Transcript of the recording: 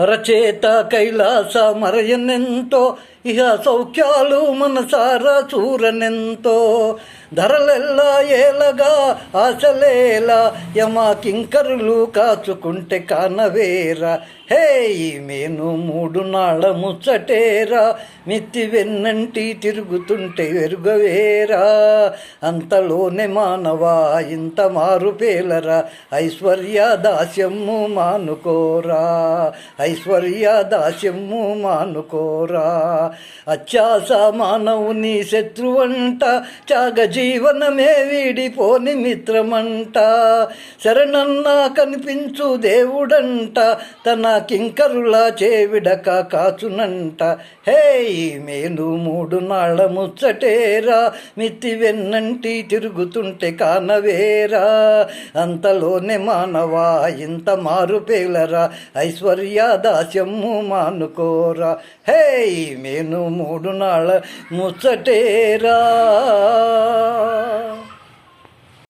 రచేత కైలాస మరయనెంతో ఇహ సౌఖ్యాలు మనసారా చూరనెంతో. ధరలెల్లా ఏలగా ఆశలేలా యమా కింకరులు కాచుకుంటే కానవేరా. హే ఈ మేను మూడు నాళ్ళ ముచ్చటేరా మిత్తి వెన్నంటి తిరుగుతుంటే వెరుగవేరా అంతలోనే మానవా ఇంత మారు పేలరా ఐశ్వర్య దాస్యము మానుకోరా. ఐశ్వర్య దాస్యము మానుకోరా. అత్యాస మానవుని శత్రువంట త్యాగ జీవనమే వీడిపోని మిత్రమంట. శరణన్నా కనిపించు దేవుడంట తన కింకరుల చేవిడక కాచునంట. హే మేలు మూడు నాళ్ళ ముచ్చటేరా మిత్తి వెన్నంటి తిరుగుతుంటే కానవేరా. అంతలోనే మానవా ఇంత మారు పేలరా. ఐశ్వర్య దాస్యము మానుకోరా. హే ఈ మేను మూడు నాళ్ళ ముచ్చటేరా.